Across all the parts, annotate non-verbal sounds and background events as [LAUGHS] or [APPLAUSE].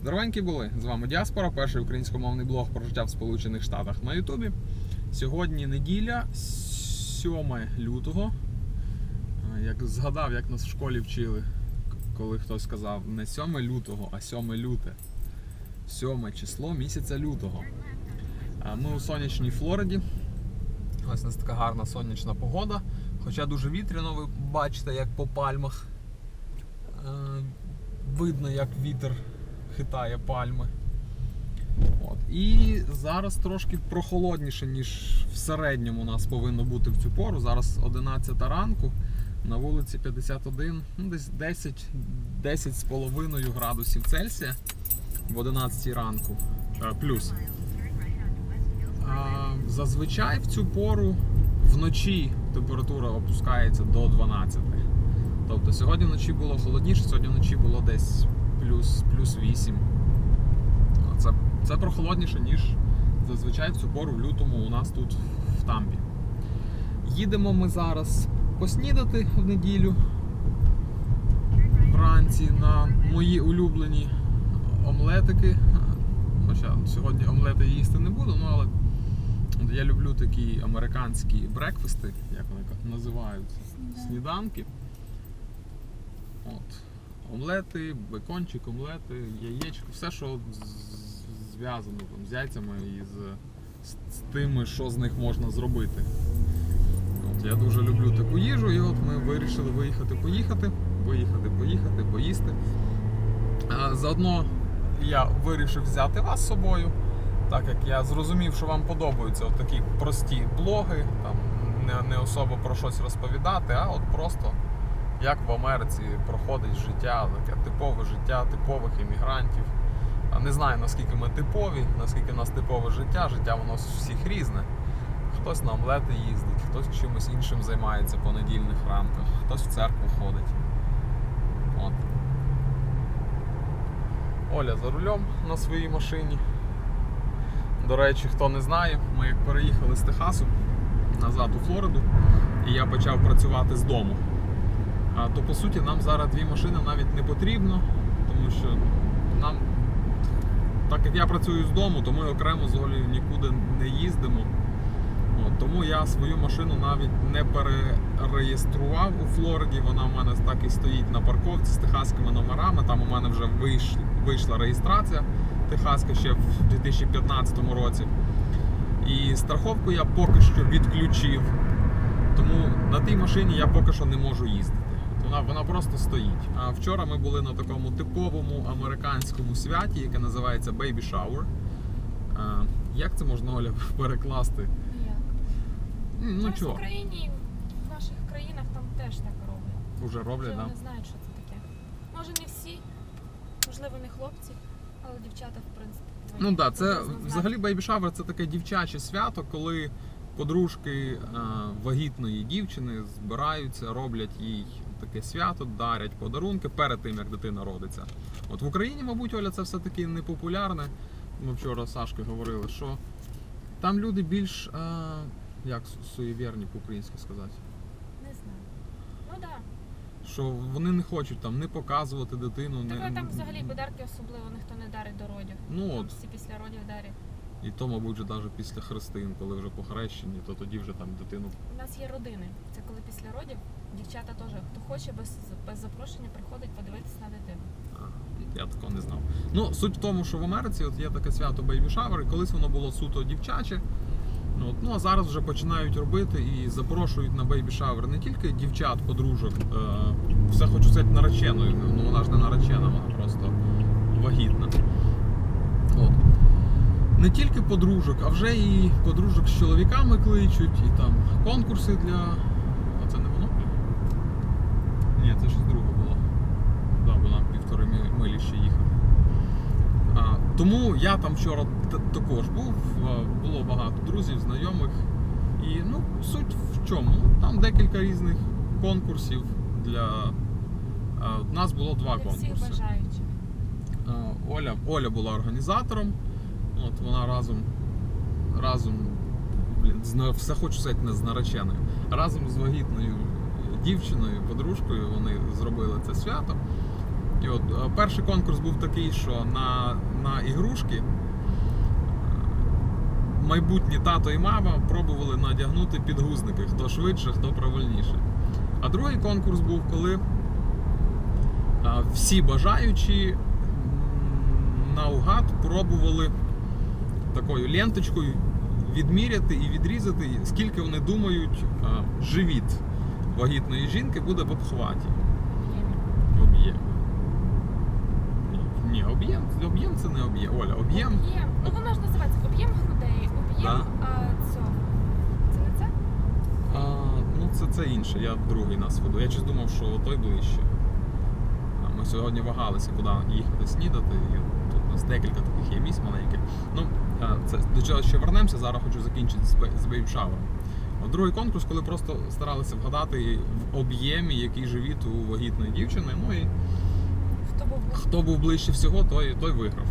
Здоровенькі були! З вами Діаспора, перший українськомовний блог про життя в Сполучених Штатах на Ютубі. Сьогодні неділя, 7 лютого. Як згадав, як нас в школі вчили, коли хтось сказав не 7 лютого, а 7 люте. 7 число місяця лютого. Ми у сонячній Флориді. Ось у нас така гарна сонячна погода. Хоча дуже вітряно, ви бачите, як по пальмах. Видно, як вітер хитає пальми. От. І зараз трошки прохолодніше, ніж в середньому у нас повинно бути в цю пору. Зараз 11 ранку, на вулиці 51, ну десь 10, 10 з половиною градусів Цельсія в 11 ранку. Е, Плюс. А, зазвичай в цю пору вночі температура опускається до 12. Тобто сьогодні вночі було холодніше, сьогодні вночі було десь плюс, плюс 8. Це, це прохолодніше, ніж зазвичай в цю пору в лютому у нас тут в Тампі. Їдемо ми зараз поснідати в неділю вранці на мої улюблені омлетики. Хоча сьогодні омлети їсти не буду, ну але я люблю такі американські брекфасти, як вони ка- називають, сніданки. От. Омлети, бекончик, омлети, яєчко, все, що зв'язано з яйцями і з, з, з тими, що з них можна зробити. От, я дуже люблю таку їжу, і от ми вирішили виїхати, поїхати, поїхати, поїхати, поїсти. А, заодно я вирішив взяти вас з собою, так як я зрозумів, що вам подобаються от такі прості блоги, там не, не особо про щось розповідати, а от просто як в Америці проходить життя, таке типове життя типових іммігрантів. Не знаю наскільки ми типові, наскільки в нас типове життя, життя у всіх різне. Хтось на омлети їздить, хтось чимось іншим займається по недільних ранках, хтось в церкву ходить. От. Оля за рулем на своїй машині. До речі, хто не знає, ми як переїхали з Техасу назад у Флориду, і я почав працювати з дому. А, то по суті нам зараз дві машини навіть не потрібно, тому що нам, так як я працюю з дому, то ми окремо з Олею нікуди не їздимо. От, тому я свою машину навіть не перереєстрував у Флориді. Вона в мене так і стоїть на парковці з техаськими номерами. Там у мене вже вийш- вийшла реєстрація техаська ще в 2015 році. І страховку я поки що відключив. Тому на тій машині я поки що не можу їздити. Вона, вона просто стоїть. А вчора ми були на такому типовому американському святі, яке називається Baby Shower. А, як це можна Оля [LAUGHS] перекласти? Як? Ну Зараз в Україні, в наших країнах там теж так роблять. вже роблять, Можливо, да? не знають, що це таке. Може не всі, можливо, не хлопці, але дівчата, в принципі. Ну так, да, це взагалі. Baby Shower це таке дівчаче свято, коли подружки а, вагітної дівчини збираються, роблять їй таке свято, дарять подарунки перед тим, як дитина родиться. От в Україні, мабуть, Оля, це все-таки не популярне. Ми вчора з Сашкою говорили, що там люди більш а, як су- суєвірні по-українськи сказати. Не знаю. Ну так. Що вони не хочуть там не показувати дитину, Да. не Так там взагалі подарки особливо ніхто не дарить до родів. ну Там от всі після родів дарять. І то, мабуть, вже навіть після хрестин, коли вже похрещені, то тоді вже там дитину У нас є родини. Це коли після родів дівчата теж, хто хоче без, без запрошення, приходить подивитися на дитину. А, Я такого не знав. Ну, суть в тому, що в Америці от є таке свято Baby Shower, і колись воно було суто дівчаче. Ну, от, ну а зараз вже починають робити і запрошують на Baby Shower не тільки дівчат, подружок, е, все хочу сказати нареченою. Ну вона ж не наречена, вона просто вагітна. Не тільки подружок, а вже і подружок з чоловіками кличуть, і там конкурси для. А це не воно? Ні, це щось друге було. Да, бо нам півтори милі ще їхати. А, тому я там вчора також був, було багато друзів, знайомих. І ну, суть в чому? Ну, Там декілька різних конкурсів для. У нас було два Для всіх конкурси. бажаючих. Оля, Оля була організатором. От вона разом, разом блін, все хочу сказати з нареченою. Разом з вагітною дівчиною, подружкою вони зробили це свято. І от е, перший конкурс був такий, що на, на ігрушки е, майбутні тато і мама пробували надягнути підгузники, хто швидше, хто правильніше. А другий конкурс був, коли е, всі бажаючі наугад пробували такою ленточкою відміряти і відрізати, скільки вони думають, живіт вагітної жінки буде в обхваті. Об'єм. Ні, об'єм. Об'єм це не об'єм. Оля, об'єм. Об'єм. Ну воно ж називається об'єм грудей, об'єм Да. цього. Це не це? А, ну це, це інше, я другий нас веду. Я щось думав, що той ближче. Ми сьогодні вагалися, куди їхати снідати. І тут у нас декілька таких є місць маленьких. Ну, це до чого ще вернемося. Зараз хочу закінчити з бе- бейбшавером. Другий конкурс, коли просто старалися вгадати в об'ємі, який живіт у вагітної дівчини. Ну і Хто був Хто був ближче всього, той, той виграв.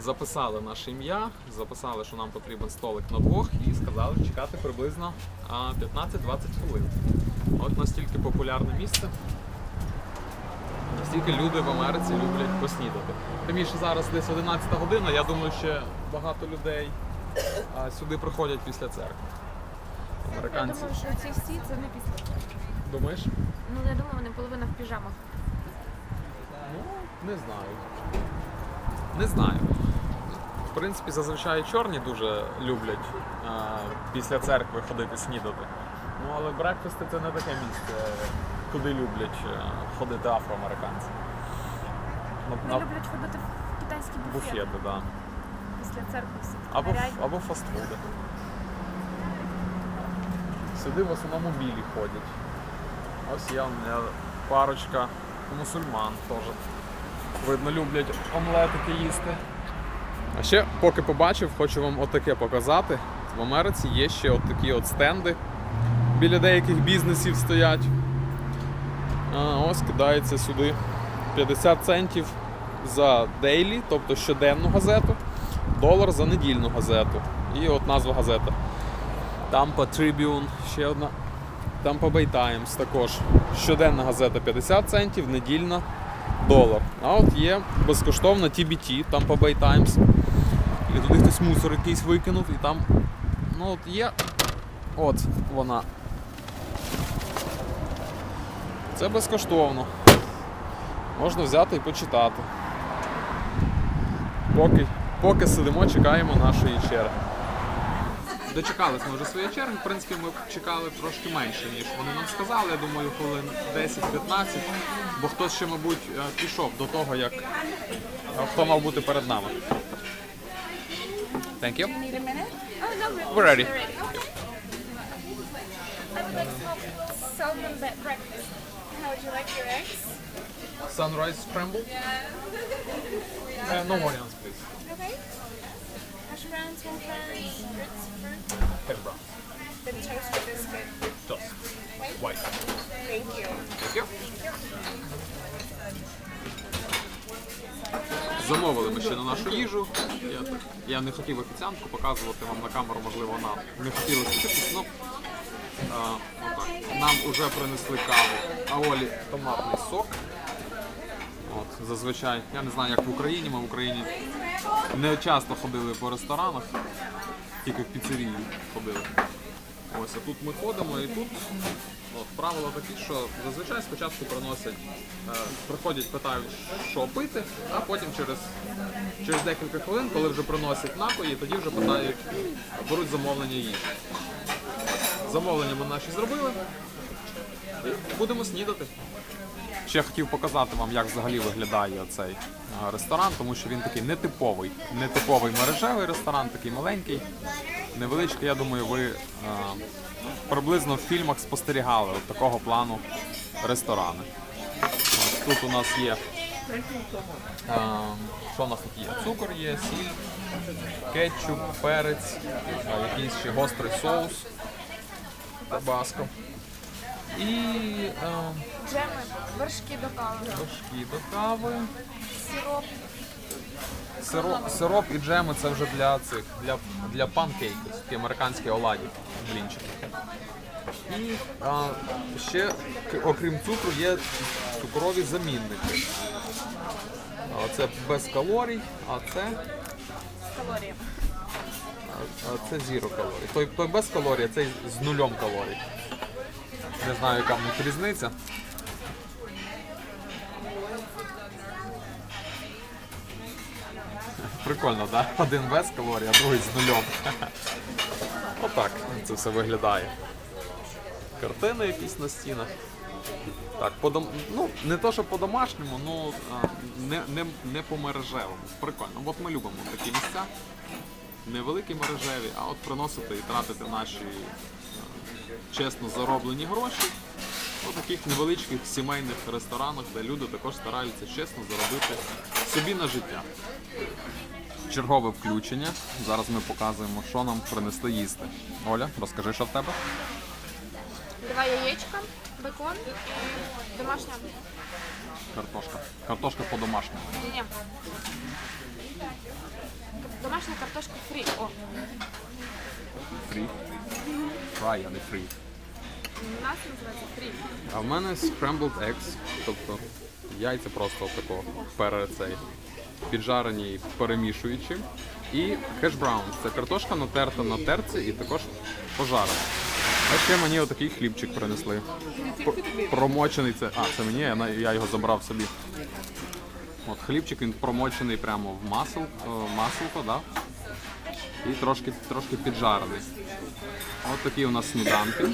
Записали наше ім'я, записали, що нам потрібен столик на двох і сказали чекати приблизно 15-20 хвилин. От настільки популярне місце. Настільки люди в Америці люблять поснідати. Тим більше зараз десь 11 година, я думаю, ще багато людей а, сюди приходять після церкви. Я думаю, що ці всі це не після. Думаєш? Ну я думаю, вони половина в піжамах. Ну, не знаю. Не знаю. В принципі, зазвичай чорні дуже люблять е, після церкви ходити снідати. Ну, але брекфасти це не таке місце, куди люблять е, ходити афроамериканці. Вони на люблять ходити в китайські буфети. буфети, так. Да. Після церкви всі Або, або фастфуди. Сюди в основному білі ходять. Ось є у мене парочка мусульман теж. Видно, люблять омлетики їсти. А ще, поки побачив, хочу вам отаке показати. В Америці є ще от такі от стенди. Біля деяких бізнесів стоять. Ось кидається сюди 50 центів за дейлі, тобто щоденну газету долар за недільну газету. І от назва газета. Tampa Tribune, ще одна. Tampa Bay Times також. Щоденна газета 50 центів, недільна долар. А от є безкоштовна TBT, Tampa Bay Times. І туди хтось мусор якийсь викинув, і там. Ну от є. От вона. Це безкоштовно. Можна взяти і почитати. Поки, поки сидимо, чекаємо нашої черги. Дочекались ми вже своєї черги. В принципі, ми чекали трошки менше, ніж вони нам сказали. Я думаю, хвилин 10-15, бо хтось ще, мабуть, е, пішов до того, як е, хто мав бути перед нами. Thank you. We're We're ready. I would like to have salmon breakfast. How would you like your eggs? Sunrise scramble. Uh, no onions, please. Okay. Hash browns, home browns, grits, fruit. Hash brown. Then toast with biscuit. Toast. White. Thank you. Thank you. Замовили ми ще на нашу їжу. Я, так- я не хотів офіціантку показувати вам на камеру, можливо, вона не хотіла світитись, ну а, отак. Нам вже принесли каву, а Олі томатний сок. От, зазвичай, я не знаю, як в Україні, ми в Україні не часто ходили по ресторанах, тільки в піцерії ходили. Ось, а тут ми ходимо і тут от, правила такі, що зазвичай спочатку приносять, е, приходять, питають, що пити, а потім через, через декілька хвилин, коли вже приносять напої, тоді вже питають, беруть замовлення їжі. Замовлення ми наші зробили. Будемо снідати. Ще хотів показати вам, як взагалі виглядає цей е, ресторан, тому що він такий нетиповий, нетиповий мережевий ресторан, такий маленький, невеличкий. Я думаю, ви е, приблизно в фільмах спостерігали от такого плану ресторани. Ось тут у нас є. е, Що у нас тут є? Цукор є, сіль, кетчуп, перець, е, якийсь ще гострий соус, табаско. І е, Джеми, вершки до кави, Трошки до кави. сироп. Сироп, сироп і джеми це вже для цих, для, для панкейків, такі американські оладі, блінчики. І а, ще, к- окрім цукру, є цукрові замінники. Оце без калорій, а це, З калоріями. Це зіро калорій. Той, той без калорій, а цей з нулем калорій. Не знаю, яка в них різниця. Прикольно, так? Да? Один без калорій, а другий з нульом. [LAUGHS] Отак це все виглядає. Картини якісь на стінах. Так, по дом... ну, не то, що по-домашньому, ну не, не, не по мережевому. Прикольно. От ми любимо такі місця. Невеликі мережеві, а от приносити і тратити наші е, чесно зароблені гроші у таких невеличких сімейних ресторанах, де люди також стараються чесно заробити собі на життя. Чергове включення. Зараз ми показуємо, що нам принесли їсти. Оля, розкажи, що в тебе? Два яєчка, бекон, домашня. Картошка. Картошка по-домашньому. Ні-ні. Домашня картошка фрі. О, Фрі. Фрай, а не фрі. у нас називається фрі. А в мене scrambled eggs, тобто яйця просто такого пере цей, піджарені, перемішуючи. І хеш браун. Це картошка натерта на терці і також пожарена. А ще мені отакий хлібчик принесли. П- Промочений це. А, це мені, я, на- я його забрав собі. От хлібчик він промочений прямо в масел, е, да? і трошки, трошки піджарений. От такі у нас сніданки.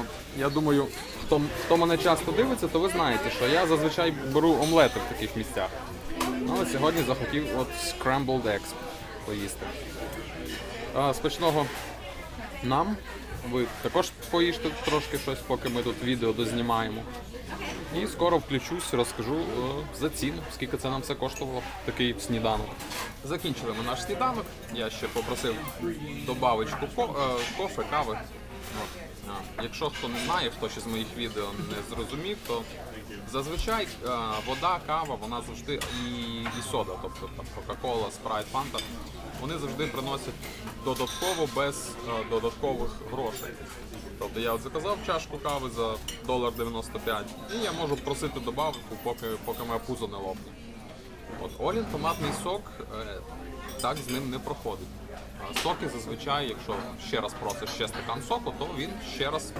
От, я думаю, хто, хто мене часто дивиться, то ви знаєте, що я зазвичай беру омлети в таких місцях. Але сьогодні захотів от scrambled eggs поїсти. А, смачного нам. Ви також поїжте трошки щось, поки ми тут відео дознімаємо. І скоро включусь, розкажу е, за ціну, скільки це нам все коштувало, такий сніданок. Закінчили ми наш сніданок. Я ще попросив добавочку е, кофе, кави. Якщо хто не знає, хто ще з моїх відео не зрозумів, то зазвичай е, вода, кава, вона завжди і, і сода, тобто там Кока-Кола, Спрайт, Фанта, вони завжди приносять додатково без додаткових грошей. Тобто я от заказав чашку кави за долар 95 і я можу просити добавку, поки, поки моя пузо не лопне. От Олін томатний сок е, так з ним не проходить. Соки зазвичай, якщо ще раз просиш ще стакан соку, то він ще раз,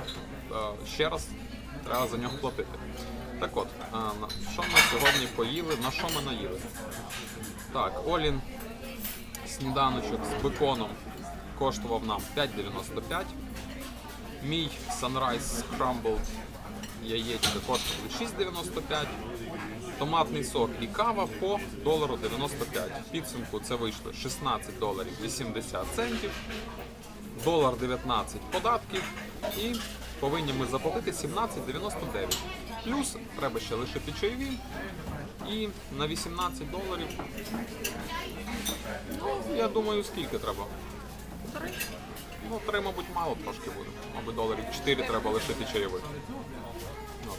е, ще раз треба за нього платити. Так от, е, що ми сьогодні поїли, на що ми наїли? Так, Олін сніданочок з беконом коштував нам 5,95. Мій Sunrise Scrambled яєчка коштували 6,95. Томатний сок і кава по долару 95. В підсумку це вийшло 16 доларів 80 центів, долар 19 податків і повинні ми заплатити 17,99. Плюс треба ще лишити чайові і на 18 доларів. Ну, я думаю, скільки треба? Ну, три, мабуть, мало трошки буде. Мабуть, доларів 4 треба лишити чайових. Ну.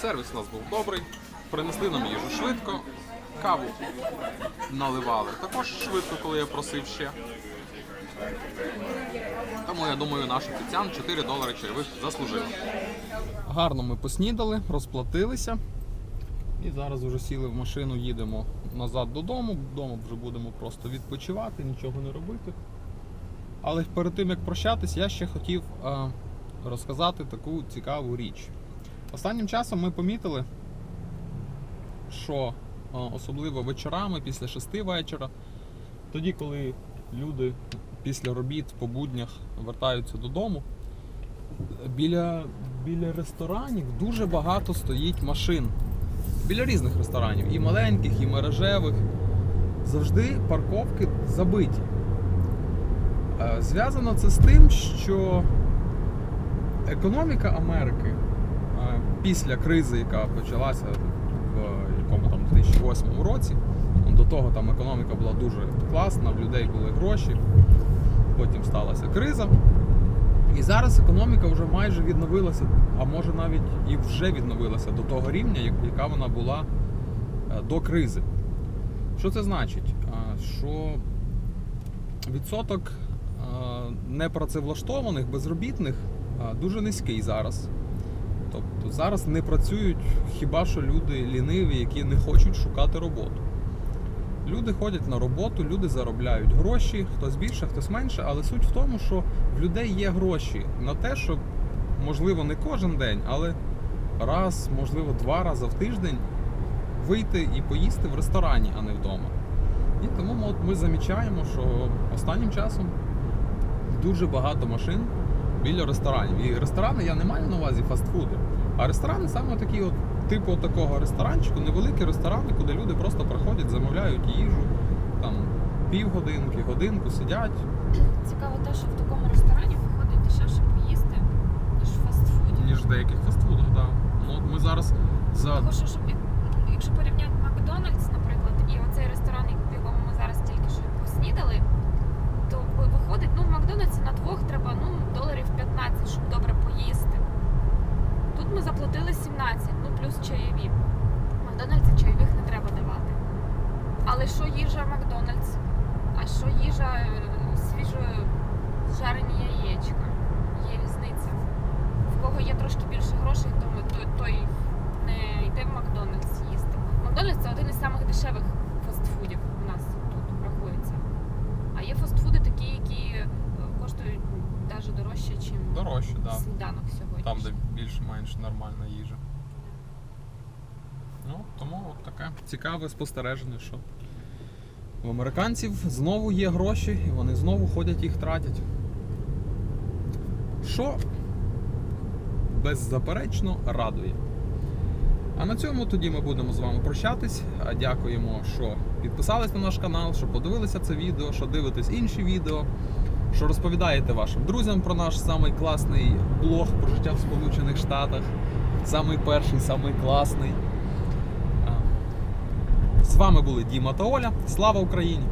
Сервіс у нас був добрий. Принесли нам їжу швидко. Каву наливали також швидко, коли я просив ще. Тому я думаю, наш офіціант 4 долари чайових заслужив. Гарно ми поснідали, розплатилися. І зараз вже сіли в машину, їдемо назад додому. Вдома вже будемо просто відпочивати, нічого не робити. Але перед тим як прощатись, я ще хотів е, розказати таку цікаву річ. Останнім часом ми помітили, що е, особливо вечорами, після шести вечора, тоді, коли люди після робіт по буднях вертаються додому, біля, біля ресторанів дуже багато стоїть машин. Біля різних ресторанів, і маленьких, і мережевих. Завжди парковки забиті. Е, Зв'язано це з тим, що економіка Америки е, після кризи, яка почалася в якому там 2008 році, до того там економіка була дуже класна, в людей були гроші, потім сталася криза. І зараз економіка вже майже відновилася, а може навіть і вже відновилася до того рівня, яка вона була е, до кризи. Що це значить? Що відсоток непрацевлаштованих, безробітних дуже низький зараз. Тобто зараз не працюють хіба що люди ліниві, які не хочуть шукати роботу. Люди ходять на роботу, люди заробляють гроші, хтось більше, хтось менше, але суть в тому, що в людей є гроші на те, щоб, можливо, не кожен день, але раз, можливо, два рази в тиждень вийти і поїсти в ресторані, а не вдома. І тому от ми замічаємо, що останнім часом дуже багато машин біля ресторанів. І ресторани я не маю на увазі фастфуди, а ресторани саме такі, от, типу такого ресторанчику, невеликі ресторани, куди люди просто приходять, замовляють їжу, там півгодинки, годинку сидять. Цікаво те, що в такому ресторані виходить дешевше поїсти, ніж в фастфуді. ніж в деяких фастфудах. Да. Ну, от ми зараз за Тому що, щоб, якщо порівняти Макдональдс, наприклад, і оцей ресторан, в якому ми зараз тільки що поснідали, то виходить, ну на двох треба ну, доларів 15, щоб добре поїсти. Тут ми заплатили 17, ну плюс чайові. В Макдональдсі чайових не треба давати. Але що їжа Макдональдс? А що їжа е, свіжо жарені яєчка? Є різниця. В кого є трошки більше грошей, тому той, той не йде в Макдональдс їсти. Макдональдс це один із самих дешевих фастфудів у нас тут рахується. А є фастфуди такі, які е, коштують навіть дорожче, ніж дорожче, да. сніданок сьогодні. там, де більш-менш нормальна їжа. Ну, тому от таке цікаве спостереження, що в американців знову є гроші, і вони знову ходять їх тратять. Що беззаперечно радує. А на цьому тоді ми будемо з вами прощатись. Дякуємо, що підписались на наш канал, що подивилися це відео, що дивитесь інші відео, що розповідаєте вашим друзям про наш самий класний блог про життя в Сполучених Штатах. Самий перший, самий класний. З вами були Діма та Оля. Слава Україні!